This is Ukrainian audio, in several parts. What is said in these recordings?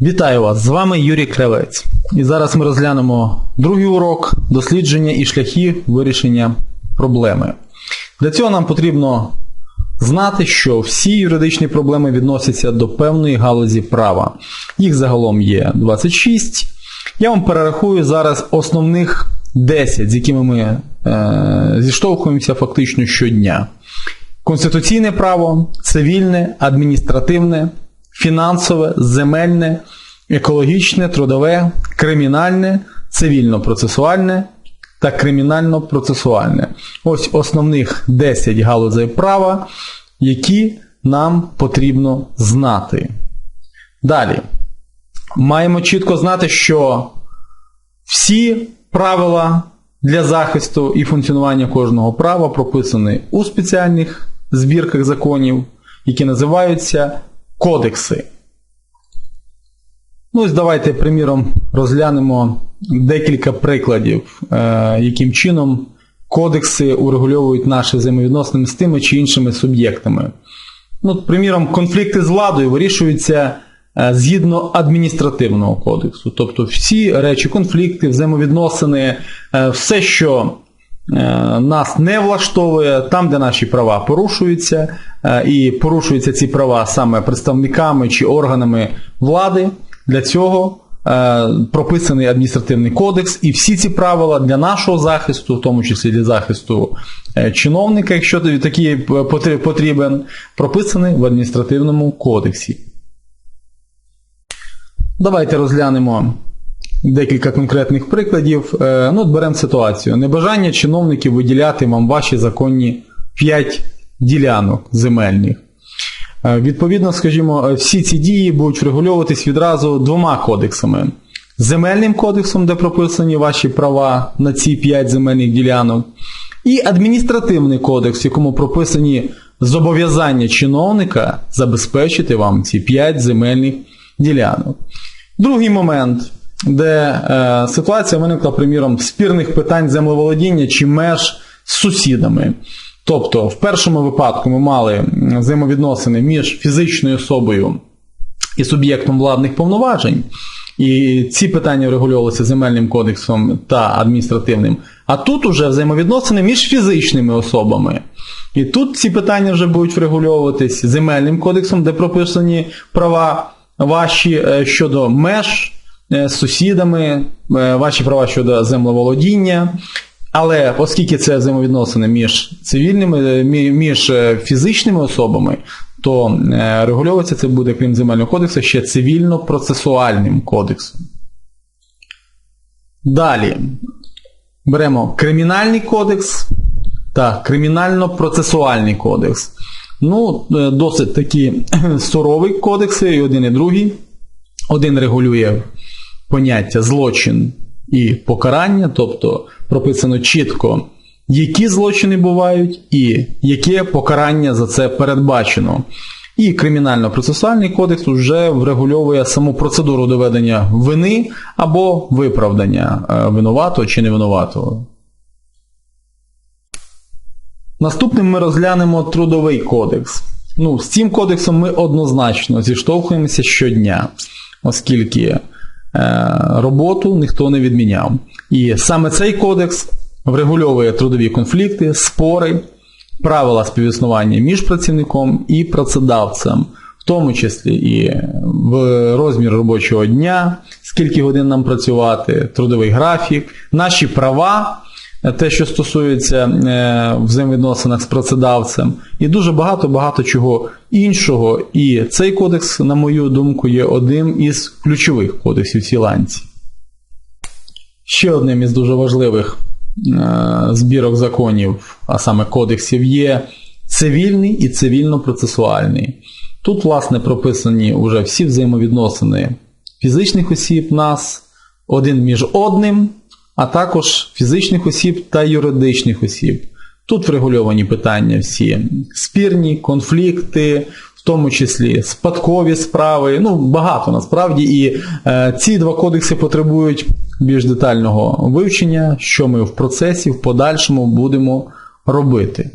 Вітаю вас! З вами Юрій Кравець. І зараз ми розглянемо другий урок дослідження і шляхи вирішення проблеми. Для цього нам потрібно знати, що всі юридичні проблеми відносяться до певної галузі права. Їх загалом є 26. Я вам перерахую зараз основних 10, з якими ми е, зіштовхуємося фактично щодня. Конституційне право, цивільне, адміністративне, фінансове, земельне, екологічне, трудове, кримінальне, цивільно-процесуальне та кримінально-процесуальне. Ось основних 10 галузей права, які нам потрібно знати. Далі. Маємо чітко знати, що всі правила для захисту і функціонування кожного права прописані у спеціальних збірках законів, які називаються кодекси. Ну, ось давайте, приміром, розглянемо декілька прикладів, е, яким чином кодекси урегульовують наші взаємовідносини з тими чи іншими суб'єктами. Ну, приміром, конфлікти з владою вирішуються е, згідно адміністративного кодексу. Тобто всі речі, конфлікти, взаємовідносини, е, все, що нас не влаштовує, там, де наші права порушуються, і порушуються ці права саме представниками чи органами влади, для цього прописаний адміністративний кодекс, і всі ці правила для нашого захисту, в тому числі для захисту е, чиновника, якщо такий потрібен, прописаний в адміністративному кодексі. Давайте розглянемо декілька конкретних прикладів. Е, Ну, от беремо ситуацію. Небажання чиновників виділяти вам ваші законні 5 ділянок земельних. Е, Відповідно, скажімо, всі ці дії будуть врегульовуватись відразу двома кодексами. Земельним кодексом, де прописані ваші права на ці 5 земельних ділянок, і адміністративний кодекс, в якому прописані зобов'язання чиновника забезпечити вам ці 5 земельних ділянок. Другий момент, де е, ситуація виникла, приміром, спірних питань землеволодіння чи меж з сусідами. Тобто, в першому випадку ми мали взаємовідносини між фізичною особою і суб'єктом владних повноважень, і ці питання регульовувалися земельним кодексом та адміністративним. А тут уже взаємовідносини між фізичними особами. І тут ці питання вже будуть врегульовуватись земельним кодексом, де прописані права ваші е, щодо меж е, з сусідами, е, ваші права щодо землеволодіння. Але оскільки це взаємовідносини між цивільними, е, між е, фізичними особами, то е, регульовуватися це буде, крім земельного кодексу, ще цивільно-процесуальним кодексом. Далі беремо кримінальний кодекс та кримінально-процесуальний кодекс. Ну, досить такі сурові кодекси, і один і другий. Один регулює поняття злочин і покарання, тобто прописано чітко, які злочини бувають і яке покарання за це передбачено. І кримінально-процесуальний кодекс вже врегульовує саму процедуру доведення вини або виправдання е, винуватого чи невинуватого. Наступним ми розглянемо трудовий кодекс. Ну, з цим кодексом ми однозначно зіштовхуємося щодня, оскільки роботу ніхто не відміняв. І саме цей кодекс врегульовує трудові конфлікти, спори, правила співіснування між працівником і працедавцем, в тому числі і в розмір робочого дня, скільки годин нам працювати, трудовий графік, наші права те, що стосується е, взаємовідносинах з працедавцем, і дуже багато-багато чого іншого. І цей кодекс, на мою думку, є одним із ключових кодексів цій ланці. Ще одним із дуже важливих е, збірок законів, а саме кодексів, є цивільний і цивільно-процесуальний. Тут, власне, прописані вже всі взаємовідносини фізичних осіб нас один між одним, а також фізичних осіб та юридичних осіб. Тут врегульовані питання всі спірні, конфлікти, в тому числі спадкові справи, ну багато насправді. І е, ці два кодекси потребують більш детального вивчення, що ми в процесі в подальшому будемо робити.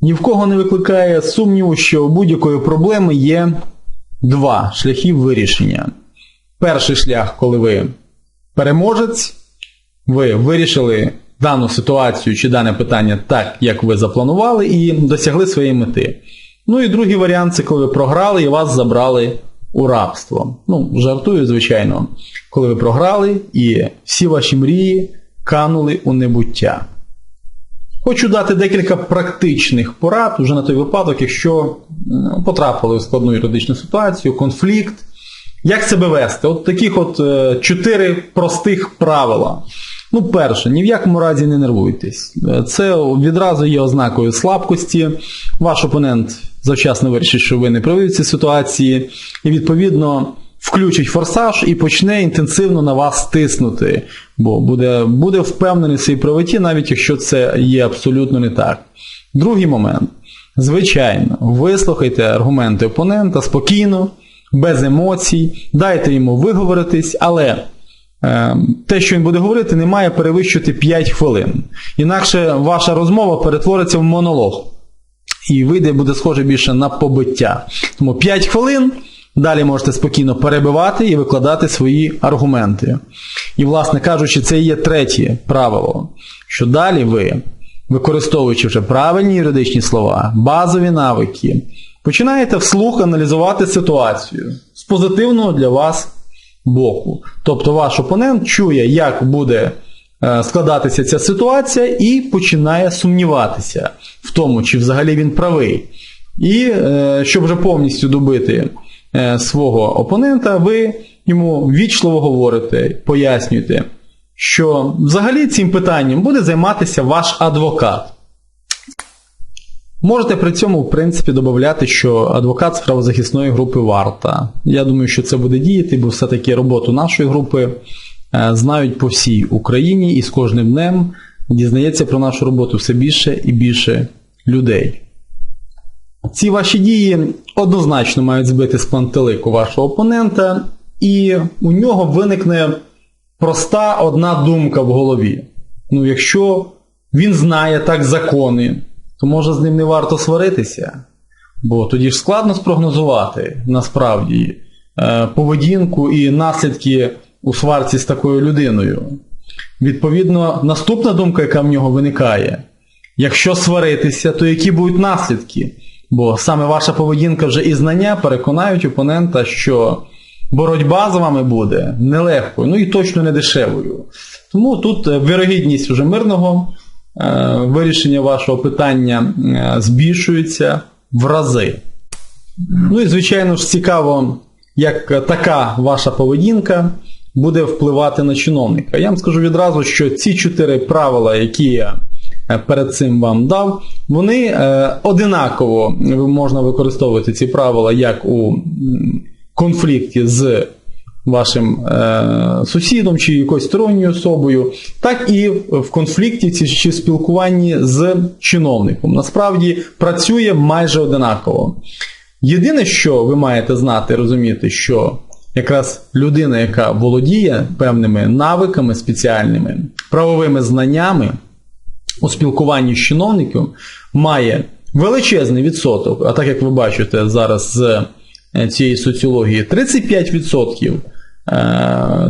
Ні в кого не викликає сумніву, що у будь-якої проблеми є два шляхи вирішення. Перший шлях, коли ви переможець, ви вирішили дану ситуацію чи дане питання так, як ви запланували, і досягли своєї мети. Ну і другий варіант це коли ви програли і вас забрали у рабство. Ну, жартую, звичайно, коли ви програли і всі ваші мрії канули у небуття. Хочу дати декілька практичних порад уже на той випадок, якщо потрапили в складну юридичну ситуацію, конфлікт. Як себе вести? От таких от е, чотири простих правила. Ну, перше, ні в якому разі не нервуйтесь. Е, Це відразу є ознакою слабкості. Ваш опонент завчасно вирішить, що ви не праві в цій ситуації, і відповідно включить форсаж і почне інтенсивно на вас тиснути, бо буде, буде впевнений в своїй правоті, навіть якщо це є абсолютно не так. Другий момент. Звичайно, вислухайте аргументи опонента спокійно, без емоцій, дайте йому виговоритись, але е, те, що він буде говорити, не має перевищувати 5 хвилин. Інакше ваша розмова перетвориться в монолог. І вийде буде схоже більше на побиття. Тому 5 хвилин. Далі можете спокійно перебивати і викладати свої аргументи. І, власне кажучи, це і є третє правило, що далі ви, використовуючи вже правильні юридичні слова, базові навики, починаєте вслух аналізувати ситуацію з позитивного для вас боку. Тобто ваш опонент чує, як буде е, складатися ця ситуація, і починає сумніватися в тому, чи взагалі він правий. І е, щоб вже повністю добити е, свого опонента, ви йому вічливо говорите, пояснюєте, що взагалі цим питанням буде займатися ваш адвокат. Можете при цьому, в принципі, додати, що адвокат з правозахисної групи варта. Я думаю, що це буде діяти, бо все-таки роботу нашої групи е, знають по всій Україні і з кожним днем дізнається про нашу роботу все більше і більше людей. Ці ваші дії однозначно мають збити з пантелику вашого опонента, і у нього виникне проста одна думка в голові. Ну, якщо він знає так закони, то може з ним не варто сваритися, бо тоді ж складно спрогнозувати насправді е, поведінку і наслідки у сварці з такою людиною. Відповідно, наступна думка, яка в нього виникає, якщо сваритися, то які будуть наслідки? Бо саме ваша поведінка вже і знання переконають опонента, що боротьба з вами буде нелегкою, ну і точно не дешевою. Тому тут е, вірогідність уже мирного вирішення вашого питання е, збільшується в рази. Ну і, звичайно ж, цікаво, як така ваша поведінка буде впливати на чиновника. Я вам скажу відразу, що ці чотири правила, які я е, перед цим вам дав, вони е, одинаково можна використовувати ці правила як у конфлікті з вашим е, сусідом чи якоюсь сторонньою особою, так і в конфлікті ці- чи спілкуванні з чиновником. Насправді працює майже одинаково. Єдине, що ви маєте знати, розуміти, що якраз людина, яка володіє певними навиками спеціальними, правовими знаннями у спілкуванні з чиновником, має величезний відсоток, а так як ви бачите зараз з е, цієї соціології, 35% е,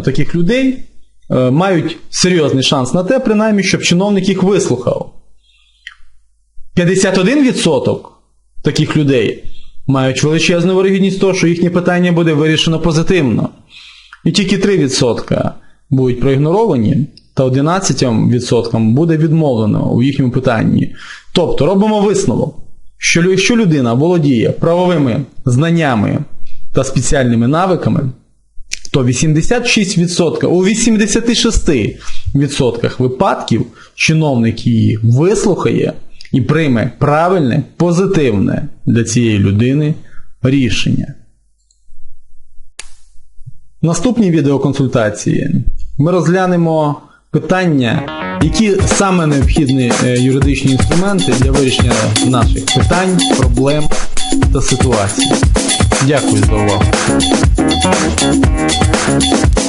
таких людей е, мають серйозний шанс на те, принаймні, щоб чиновник їх вислухав. 51% таких людей мають величезну вирогідність того, що їхнє питання буде вирішено позитивно. І тільки 3% будуть проігноровані, та 11% буде відмовлено у їхньому питанні. Тобто робимо висновок, що якщо людина володіє правовими знаннями та спеціальними навиками, то 86%, у 86% випадків чиновник її вислухає і прийме правильне, позитивне для цієї людини рішення. В наступній відеоконсультації ми розглянемо питання, які саме необхідні е, юридичні інструменти для вирішення наших питань, проблем та ситуації. Дякую за увагу. Müzik